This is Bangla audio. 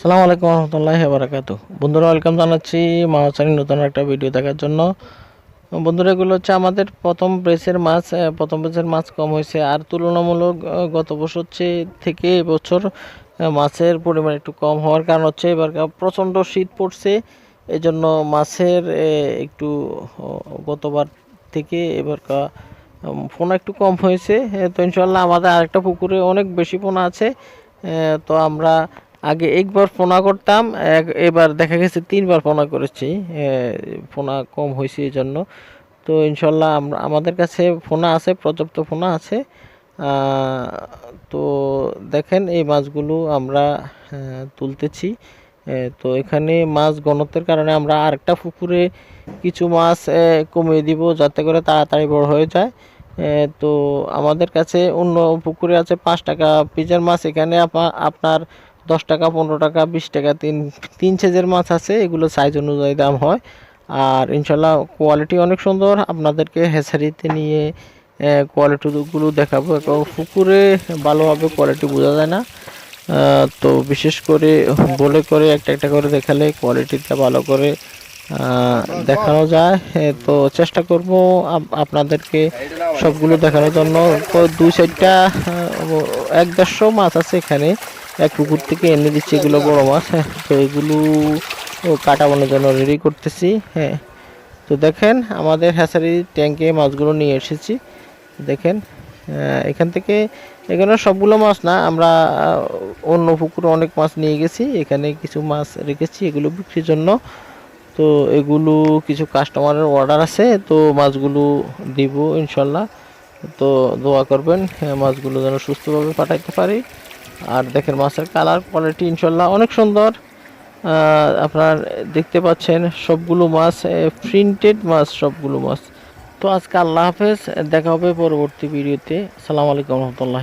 সালাম আলাইকুম রহমতুল্লাহ বারাকাত বন্ধুরা ওয়েলকাম জানাচ্ছি মামাচারি নতুন একটা ভিডিও দেখার জন্য। বন্ধুরা, এগুলো হচ্ছে আমাদের প্রথম ব্রেসের মাছ প্রথম ব্রেসের মাছ কম হয়েছে আর তুলনামূলক গত বছর থেকে এবছর মাছের পরিমাণ একটু কম হওয়ার কারণ হচ্ছে এবার প্রচণ্ড শীত পড়ছে। এই জন্য মাছের একটু গতবার থেকে এবার পোনা একটু কম হয়েছে। তো ইনশাল্লাহ আমাদের আরেকটা পুকুরে অনেক বেশি পোনা আছে। তো আমরা আগে একবার ফোনা করতাম এবার দেখা গেছে তিনবার ফোনা করেছি ফোনা কম হয়েছে এই জন্য তো ইনশাল্লাহ আমরা আমাদের কাছে ফোনা আছে, পর্যাপ্ত ফোনা আছে। তো দেখেন এই মাছগুলো আমরা তুলতেছি। তো এখানে মাছ ঘনত্বের কারণে আমরা আরেকটা পুকুরে কিছু মাছ কমিয়ে দিব যাতে করে তাড়াতাড়ি বড় হয়ে যায়। তো আমাদের কাছে অন্য পুকুরে আছে পাঁচ টাকা। পিজের মাছ এখানে আপা- আপনার দশ টাকা, পনেরো টাকা, বিশ টাকা, তিন তিন সাইজের মাছ আছে, এগুলো সাইজ অনুযায়ী দাম হয়। আর ইনশাল্লাহ কোয়ালিটি অনেক সুন্দর, আপনাদেরকে হেসারিতে নিয়ে কোয়ালিটিগুলো দেখাবো। এবং পুকুরে ভালোভাবে কোয়ালিটি বোঝা যায় না। তো বিশেষ করে বলে করে একটা একটা করে দেখালে কোয়ালিটিটা ভালো করে দেখানো যায়। তো চেষ্টা করব আপনাদেরকে সবগুলো দেখানোর জন্য। তো দুই সাইডটা এক দেড়শো মাছ আছে এখানে। এক পুকুর থেকে এনে দিচ্ছি এগুলো বড় মাছ হ্যাঁ, তো এগুলো কাটানোর জন্য রেডি করতেছি হ্যাঁ। তো দেখেন আমাদের হ্যাচারি ট্যাঙ্কে মাছগুলো নিয়ে এসেছি দেখেন এখান থেকে এখানে সবগুলো মাছ না আমরা অন্য পুকুরে অনেক মাছ নিয়ে গেছি এখানে কিছু মাছ রেখেছি এগুলো বিক্রির জন্য। তো এগুলো কিছু কাস্টমারের অর্ডার আছে তো মাছগুলো দিব ইনশাল্লাহ। তো দোয়া করবেন হ্যাঁ, মাছগুলো যেন সুস্থভাবে পাঠাইতে পারি। আর দেখেন মাছের কালার কোয়ালিটি ইনশাল্লাহ অনেক সুন্দর। আপনার দেখতে পাচ্ছেন সবগুলো মাছ প্রিন্টেড মাছ সবগুলো মাছ। তো আজকে আল্লাহ হাফেজ, দেখা হবে পরবর্তী ভিডিওতে। আসসালামু আলাইকুম রহমতুল্লাহ